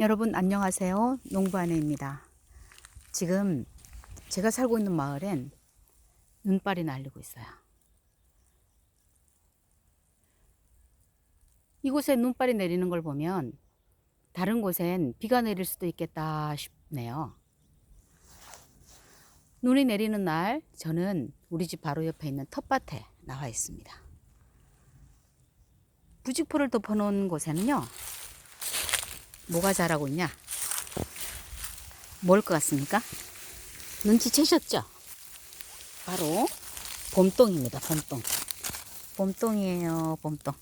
여러분 안녕하세요. 농부아내입니다. 지금 제가 살고 있는 마을엔 눈발이 날리고 있어요. 이곳에 눈발이 내리는 걸 보면 다른 곳엔 비가 내릴 수도 있겠다 싶네요. 눈이 내리는 날 저는 우리 집 바로 옆에 있는 텃밭에 나와 있습니다. 부직포를 덮어놓은 곳에는요, 뭐가 자라고 있냐? 뭘 것 같습니까? 눈치채셨죠? 바로 봄동입니다. 봄동. 봄동이에요. 봄동.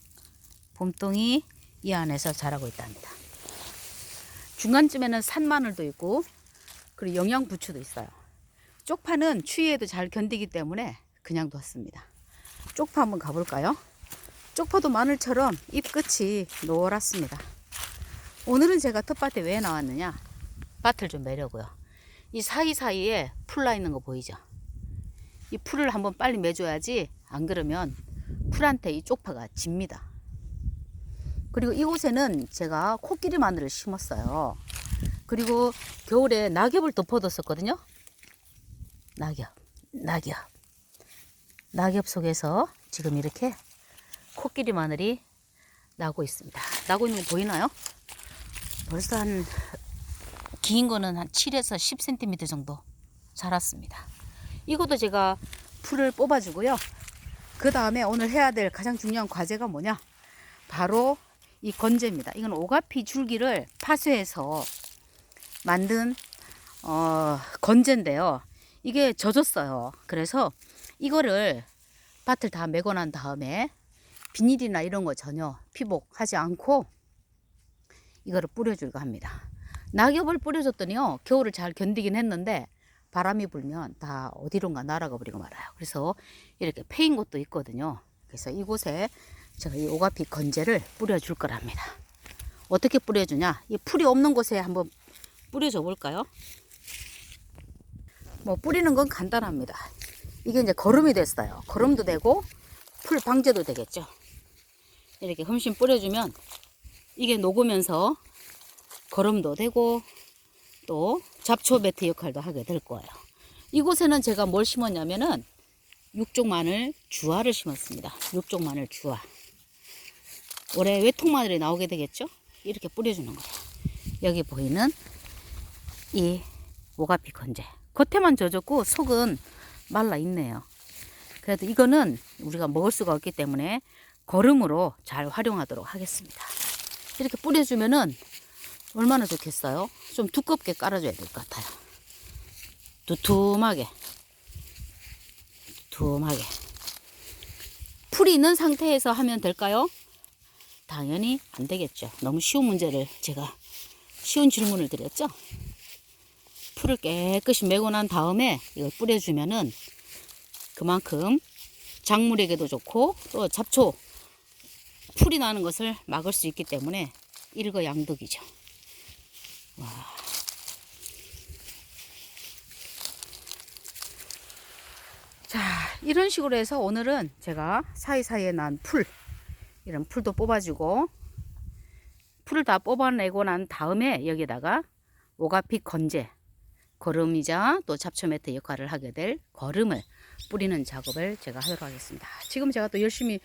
봄동이 이 안에서 자라고 있답니다. 중간쯤에는 산마늘도 있고 그리고 영양부추도 있어요. 쪽파는 추위에도 잘 견디기 때문에 그냥 뒀습니다. 쪽파 한번 가볼까요? 쪽파도 마늘처럼 잎 끝이 노랗습니다. 오늘은 제가 텃밭에 왜 나왔느냐? 밭을 좀 매려고요. 이 사이사이에 풀 나 있는 거 보이죠? 이 풀을 한번 빨리 매줘야지 안 그러면 풀한테 이 쪽파가 집니다. 그리고 이곳에는 제가 코끼리 마늘을 심었어요. 그리고 겨울에 낙엽을 덮어뒀었거든요. 낙엽, 낙엽. 낙엽 속에서 지금 이렇게 코끼리 마늘이 나고 있습니다. 나고 있는 거 보이나요? 벌써 한 긴 거는 한 7에서 10cm 정도 자랐습니다. 이것도 제가 풀을 뽑아주고요. 그 다음에 오늘 해야 될 가장 중요한 과제가 뭐냐? 바로 이 건재입니다. 이건 오가피 줄기를 파쇄해서 만든 어, 건재인데요. 이게 젖었어요. 그래서 이거를 밭을 다 메고 난 다음에 비닐이나 이런 거 전혀 피복하지 않고 이거를 뿌려줄까 합니다. 낙엽을 뿌려줬더니요 겨울을 잘 견디긴 했는데 바람이 불면 다 어디론가 날아가 버리고 말아요. 그래서 이렇게 패인 곳도 있거든요. 그래서 이곳에 제가 이 오가피 건재를 뿌려줄 거랍니다. 어떻게 뿌려주냐? 이 풀이 없는 곳에 한번 뿌려줘 볼까요? 뭐 뿌리는 건 간단합니다. 이게 이제 거름이 됐어요. 거름도 되고 풀 방제도 되겠죠. 이렇게 흠씬 뿌려주면 이게 녹으면서 거름도 되고 또 잡초 매트 역할도 하게 될 거예요. 이곳에는 제가 뭘 심었냐면은 육종 마늘 주화를 심었습니다. 육종 마늘 주화. 올해 외통 마늘이 나오게 되겠죠? 이렇게 뿌려주는 거예요. 여기 보이는 이 오가피 건재. 겉에만 젖었고 속은 말라 있네요. 그래도 이거는 우리가 먹을 수가 없기 때문에 거름으로 잘 활용하도록 하겠습니다. 이렇게 뿌려주면은 얼마나 좋겠어요? 좀 두껍게 깔아줘야 될 것 같아요. 두툼하게. 두툼하게. 풀이 있는 상태에서 하면 될까요? 당연히 안 되겠죠. 너무 쉬운 문제를 제가 쉬운 질문을 드렸죠? 풀을 깨끗이 메고 난 다음에 이걸 뿌려주면은 그만큼 작물에게도 좋고 또 잡초 풀이 나는 것을 막을 수 있기 때문에 일거양득이죠. 와. 자, 이런 식으로 해서 오늘은 제가 사이사이에 난 풀, 이런 풀도 뽑아주고, 풀을 다 뽑아내고 난 다음에 여기다가 오가피 건재, 거름이자 또 잡초 매트 역할을 하게 될 거름을 뿌리는 작업을 제가 하도록 하겠습니다. 지금 제가 또 열심히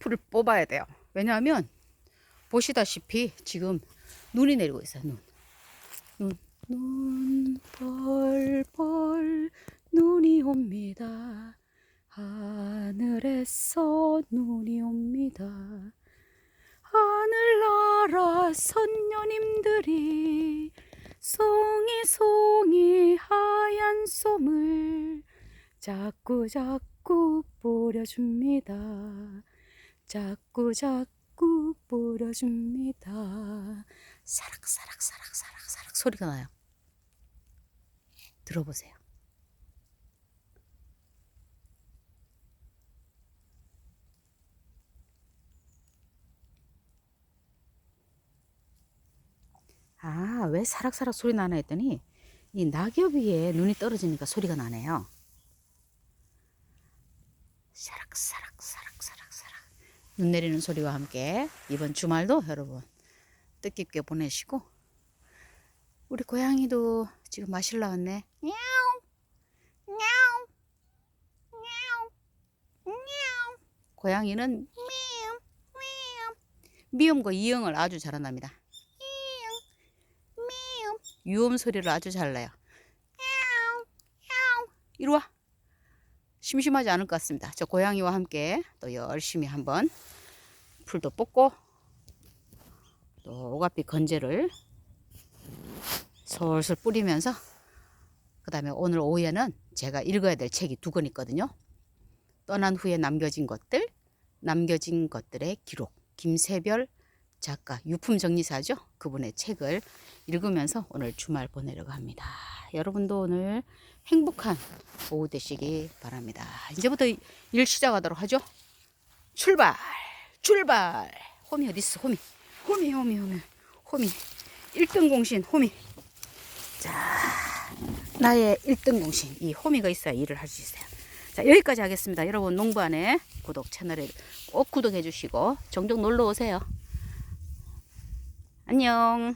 풀을 뽑아야 돼요. 왜냐하면 보시다시피 지금 눈이 내리고 있어요. 눈. 눈. 눈 벌벌 눈이 옵니다. 하늘에서 눈이 옵니다. 하늘나라 선녀님들이 송이 송이 하얀 솜을 자꾸 자꾸 뿌려줍니다. 자꾸 자꾸 뿌려줍니다. 사락사락 사락 사락 사락 소리가 나요. 들어보세요. 아, 왜 사락사락 소리 나나 했더니 이 낙엽 위에 눈이 떨어지니까 소리가 나네요. 사락사락 사락사락 사락 눈 내리는 소리와 함께 이번 주말도 여러분 뜻깊게 보내시고 우리 고양이도 지금 마실 나왔네. 냐옹, 냐옹, 냐옹, 냐옹. 고양이는 미음, 미음. 미음과 이응을 아주 잘한답니다. 미음, 미음. 유음 소리를 아주 잘 내요. 야옹, 야옹. 이리 와. 심심하지 않을 것 같습니다. 저 고양이와 함께 또 열심히 한번 풀도 뽑고 또 오가피 건재를 솔솔 뿌리면서 그 다음에 오늘 오후에는 제가 읽어야 될 책이 두 권 있거든요. 떠난 후에 남겨진 것들, 남겨진 것들의 기록. 김세별 작가, 유품 정리사죠. 그분의 책을 읽으면서 오늘 주말 보내려고 합니다. 여러분도 오늘 행복한 오후 되시기 바랍니다. 이제부터 일 시작하도록 하죠. 출발! 출발! 홈이 어디 있어? 홈이. 홈이, 홈이, 홈이. 홈이. 1등 공신, 홈이. 자, 나의 1등 공신. 이 홈이가 있어야 일을 할 수 있어요. 자, 여기까지 하겠습니다. 여러분, 농부안의 구독 채널에 꼭 구독해 주시고, 종종 놀러 오세요. 안녕.